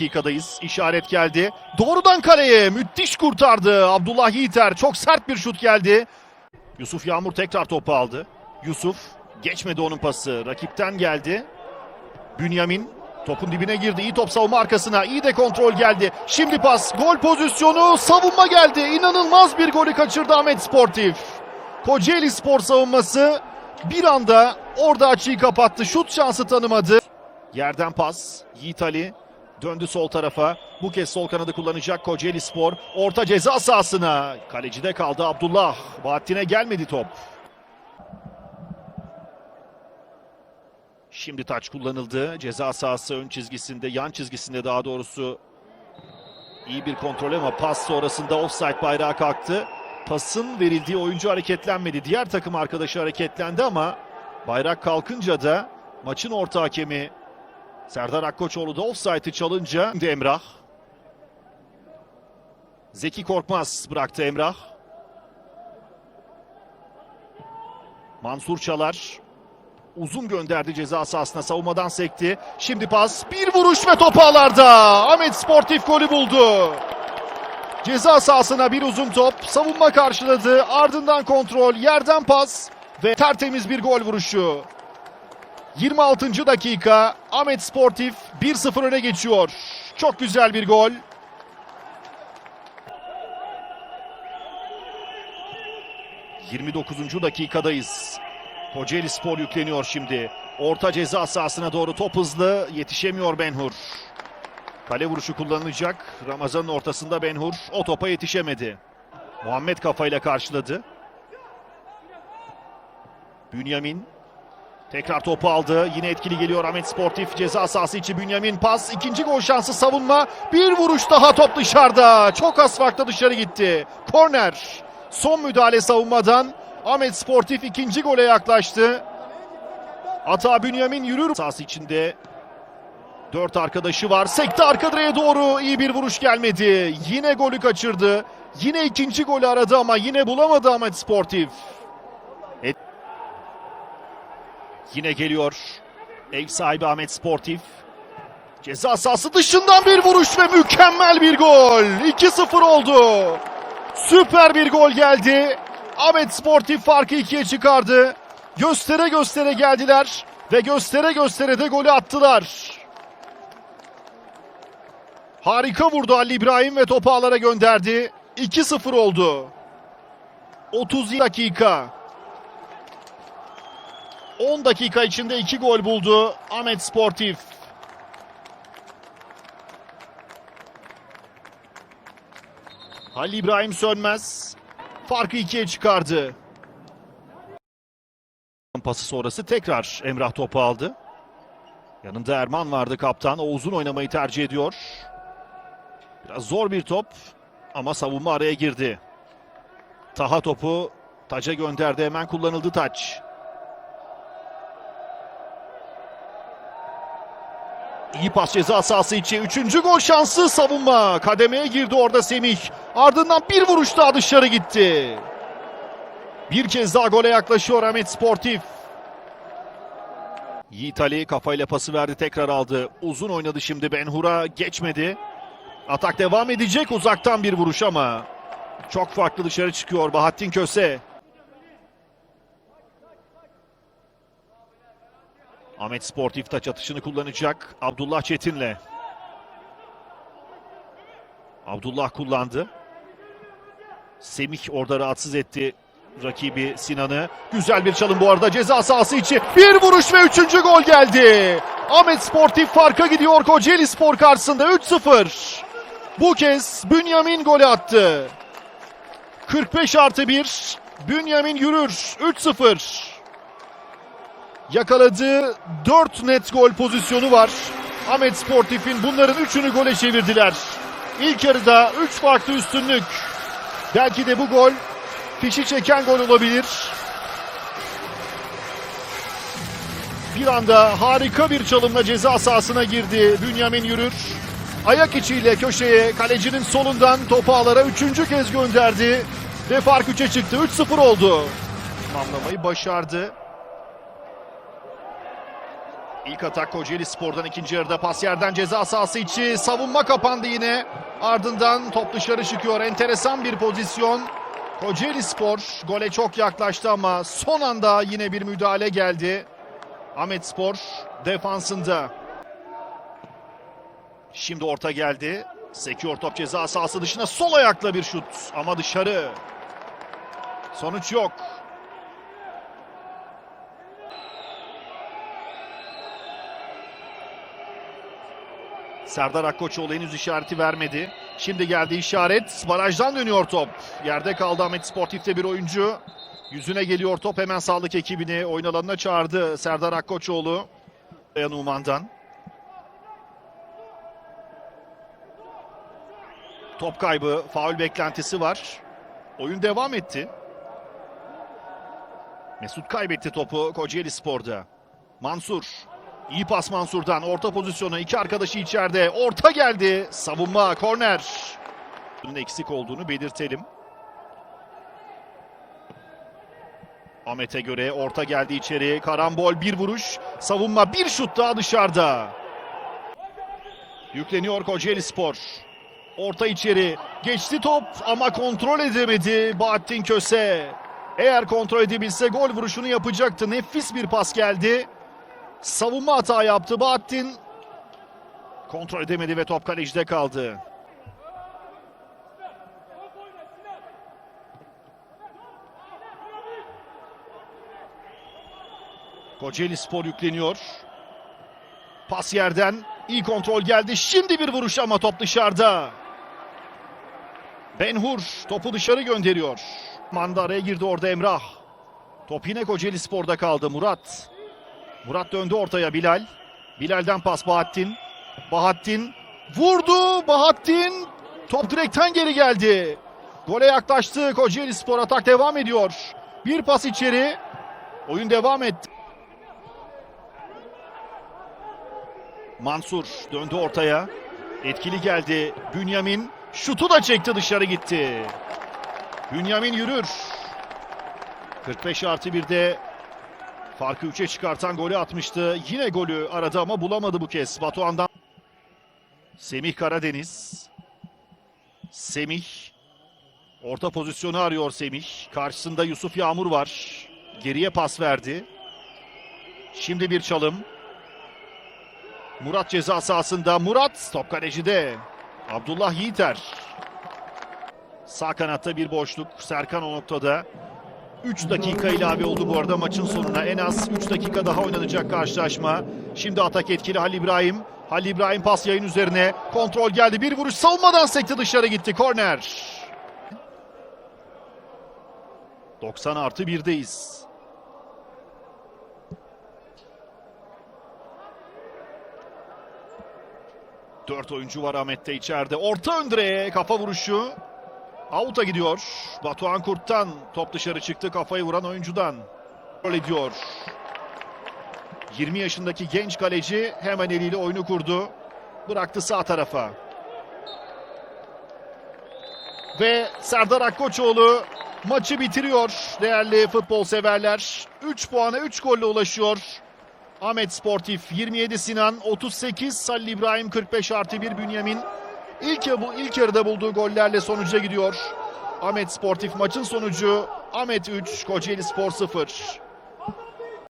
dakikadayız. İşaret geldi. Doğrudan kaleye müthiş kurtardı. Abdullah Yiğiter çok sert bir şut geldi. Yusuf Yağmur tekrar topu aldı. Yusuf geçmedi onun pası. Rakipten geldi. Bünyamin topun dibine girdi. İyi top savunma arkasına. İyi de kontrol geldi. Şimdi pas. Gol pozisyonu. Savunma geldi. İnanılmaz bir golü kaçırdı Ahmet Sportif. Kocaeli Spor savunması bir anda orada açıyı kapattı. Şut şansı tanımadı. Yerden pas. Yiğit Ali döndü sol tarafa. Bu kez sol kanadı kullanacak Kocaeli Spor. Orta ceza sahasına. Kalecide kaldı Abdullah. Bahattin'e gelmedi top. Şimdi taç kullanıldı. Ceza sahası ön çizgisinde, yan çizgisinde daha doğrusu iyi bir kontrol ama pas sonrasında offside bayrağı kalktı. Pasın verildiği oyuncu hareketlenmedi. Diğer takım arkadaşı hareketlendi ama bayrak kalkınca da maçın orta hakemi Serdar Akkoçoğlu da offside'ı çalınca Emrah. Zeki Korkmaz bıraktı Emrah. Mansur Çalar uzun gönderdi ceza sahasına savunmadan sekti. Şimdi pas bir vuruş ve top ağlarda. Ahmet Sportif golü buldu. Ceza sahasına bir uzun top savunma karşıladı. Ardından kontrol yerden pas ve tertemiz bir gol vuruşu. 26. dakika Ahmet Sportif 1-0 öne geçiyor. Çok güzel bir gol. ...29. dakikadayız. Kocaeli Spor yükleniyor şimdi. Orta ceza sahasına doğru top hızlı. Yetişemiyor Benhur. Kale vuruşu kullanılacak. Ramazan'ın ortasında Benhur o topa yetişemedi. Muhammed kafayla karşıladı. Bünyamin tekrar topu aldı. Yine etkili geliyor Ahmet Sportif. Ceza sahası içi Bünyamin pas. ikinci gol şansı savunma. Bir vuruş daha top dışarıda. Çok az farkla dışarı gitti. Korner. Son müdahale savunmadan. Ahmet Sportif ikinci gole yaklaştı. Ata Bünyamin yürür. Sahası içinde dört arkadaşı var. Sekti arka direğe doğru. iyi bir vuruş gelmedi. Yine golü kaçırdı. Yine ikinci golü aradı ama yine bulamadı Ahmet Sportif. Yine geliyor. Ev sahibi Ahmet Sportif. Ceza sahası dışından bir vuruş ve mükemmel bir gol. 2-0 oldu. Süper bir gol geldi. Ahmet Sportif farkı ikiye çıkardı. Göstere göstere geldiler ve göstere göstere de golü attılar. Harika vurdu Ali İbrahim ve topu ağlara gönderdi. 2-0 oldu. 30 dakika. 10 dakika içinde 2 gol buldu Ahmet Sportif. Halil İbrahim Sönmez farkı ikiye çıkardı. Pası sonrası tekrar Emrah topu aldı. Yanında Erman vardı kaptan. O uzun oynamayı tercih ediyor. Biraz zor bir top ama savunma araya girdi. Taha topu taca gönderdi. Hemen kullanıldı taç. İyi pas ceza sahası içi. Üçüncü gol şansı savunma. Kademeye girdi orada Semih. Ardından bir vuruş daha dışarı gitti. Bir kez daha gole yaklaşıyor Ahmet Sportif. Yiğit Ali kafayla pası verdi tekrar aldı. Uzun oynadı şimdi Benhur'a geçmedi. Atak devam edecek uzaktan bir vuruş ama çok farklı dışarı çıkıyor Bahattin Köse. Ahmet Sportif taç atışını kullanacak Abdullah Çetin'le. Abdullah kullandı. Semih orada rahatsız etti rakibi Sinan'ı. Güzel bir çalım bu arada ceza sahası içi. Bir vuruş ve üçüncü gol geldi. Ahmet Sportif farka gidiyor Kocaeli Spor karşısında 3-0. Bu kez Bünyamin golü attı. 45 artı 1. Bünyamin yürür. 3-0. Yakaladığı 4 net gol pozisyonu var. Ahmet Sportif'in bunların 3'ünü gole çevirdiler. İlk yarıda 3 farklı üstünlük. Belki de bu gol fişi çeken gol olabilir. Bir anda harika bir çalımla ceza sahasına girdi Bünyamin Yürür. Ayak içiyle köşeye kalecinin solundan topu ağlara üçüncü kez gönderdi. Ve fark 3'e çıktı. 3-0 oldu. Tamamlamayı başardı. İlk atak Kocaeli Spor'dan ikinci yarıda pas yerden ceza sahası içi savunma kapandı yine. Ardından top dışarı çıkıyor. Enteresan bir pozisyon. Kocaeli Spor gole çok yaklaştı ama son anda yine bir müdahale geldi. Ahmet Spor defansında. Şimdi orta geldi. Sekiyor top ceza sahası dışına sol ayakla bir şut ama dışarı. Sonuç yok. Serdar Akkoçoğlu henüz işareti vermedi. Şimdi geldi işaret. Barajdan dönüyor top. Yerde kaldı Ahmet Sportif'te bir oyuncu. Yüzüne geliyor top. Hemen sağlık ekibini oyun alanına çağırdı Serdar Akkoçoğlu. Dayan Uman'dan. Top kaybı, faul beklentisi var. Oyun devam etti. Mesut kaybetti topu Kocaeli Spor'da. Mansur. İyi pas Mansur'dan. Orta pozisyonu. iki arkadaşı içeride. Orta geldi. Savunma. Korner. Eksik olduğunu belirtelim. Ahmet'e göre orta geldi içeri. Karambol bir vuruş. Savunma bir şut daha dışarıda. Yükleniyor Kocaeli Spor. Orta içeri. Geçti top ama kontrol edemedi Bahattin Köse. Eğer kontrol edebilse gol vuruşunu yapacaktı. Nefis bir pas geldi. Savunma hata yaptı Bahattin. Kontrol edemedi ve top kalecide kaldı. Kocaeli Spor yükleniyor. Pas yerden iyi kontrol geldi. Şimdi bir vuruş ama top dışarıda. Benhur topu dışarı gönderiyor. Mandara'ya girdi orada Emrah. Top yine Kocaeli Spor'da kaldı Murat. Murat döndü ortaya Bilal. Bilal'den pas Bahattin. Bahattin vurdu. Bahattin top direkten geri geldi. Gole yaklaştı. Kocaeli Spor atak devam ediyor. Bir pas içeri. Oyun devam etti. Mansur döndü ortaya. Etkili geldi. Bünyamin şutu da çekti dışarı gitti. Bünyamin yürür. 45 artı 1'de farkı 3'e çıkartan golü atmıştı. Yine golü aradı ama bulamadı bu kez. Batuhan'dan. Semih Karadeniz. Semih. Orta pozisyonu arıyor Semih. Karşısında Yusuf Yağmur var. Geriye pas verdi. Şimdi bir çalım. Murat ceza sahasında. Murat top kalecide. Abdullah Yiğiter. Sağ kanatta bir boşluk. Serkan o noktada. 3 dakika ilave oldu bu arada maçın sonuna. En az 3 dakika daha oynanacak karşılaşma. Şimdi atak etkili Halil İbrahim. Halil İbrahim pas yayın üzerine. Kontrol geldi. Bir vuruş savunmadan sekti dışarı gitti. Korner. 90 artı 1'deyiz. Dört oyuncu var Ahmet'te içeride. Orta ön direğe kafa vuruşu. Out'a gidiyor. Batuhan Kurt'tan top dışarı çıktı kafayı vuran oyuncudan. Gol ediyor. 20 yaşındaki genç kaleci hemen eliyle oyunu kurdu. Bıraktı sağ tarafa. Ve Serdar Akkoçoğlu maçı bitiriyor değerli futbol severler. 3 puana 3 golle ulaşıyor. Ahmet Sportif 27 Sinan 38 Halil İbrahim 45 artı 1 Bünyamin İlk, bu ilk yarıda bulduğu gollerle sonuca gidiyor. Ahmet Sportif maçın sonucu Ahmet 3 Kocaeli Spor 0.